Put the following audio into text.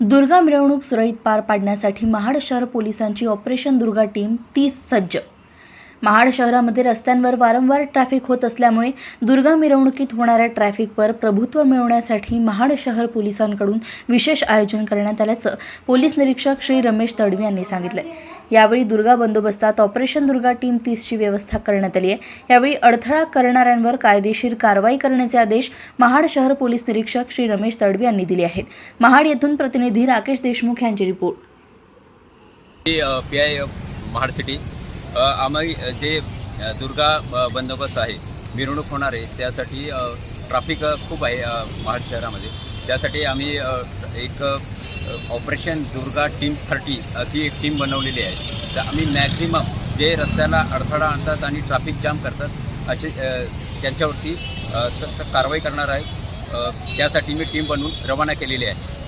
दुर्गा मिरवणूक सुरळीत पार पाडण्यासाठी महाड शहर पोलिसांची ऑपरेशन दुर्गा टीम तीस सज्ज. महाड शहरामध्ये रस्त्यांवर वारंवार ट्रॅफिक होत असल्यामुळे दुर्गा मिरवणुकीत होणाऱ्या ट्रॅफिकवर प्रभुत्व मिळवण्यासाठी महाड शहर पोलिसांकडून विशेष आयोजन करण्यात आल्याचं पोलीस निरीक्षक श्री रमेश तडवी यांनी सांगितलं यावेळी दुर्गा बंदोबस्तात ऑपरेशन दुर्गा टीम तीसची व्यवस्था करण्यात आली आहे. यावेळी अडथळा करणाऱ्यांवर कायदेशीर कारवाई करण्याचे आदेश महाड शहर पोलीस निरीक्षक श्री रमेश तडवी यांनी दिले आहेत. महाड येथून प्रतिनिधी राकेश देशमुख यांची रिपोर्ट. पी आय महाड सिटी आम्ही जे दुर्गा बंदोबस्त आहे मिरवणूक होणार आहे त्यासाठी ट्राफिक ट्रॅफिक खूप आहे महाड शहरामध्ये. त्यासाठी आम्ही एक ऑपरेशन दुर्गा टीम थर्टी अशी एक टीम बनवलेली आहे. तर आम्ही मॅक्झिमम जे रस्त्याला अडथळा आणतात आणि ट्रॅफिक जाम करतात असे त्यांच्यावरती अ, सक्त कारवाई करणार आहे. त्यासाठी मी टीम बनवून रवाना केलेली आहे.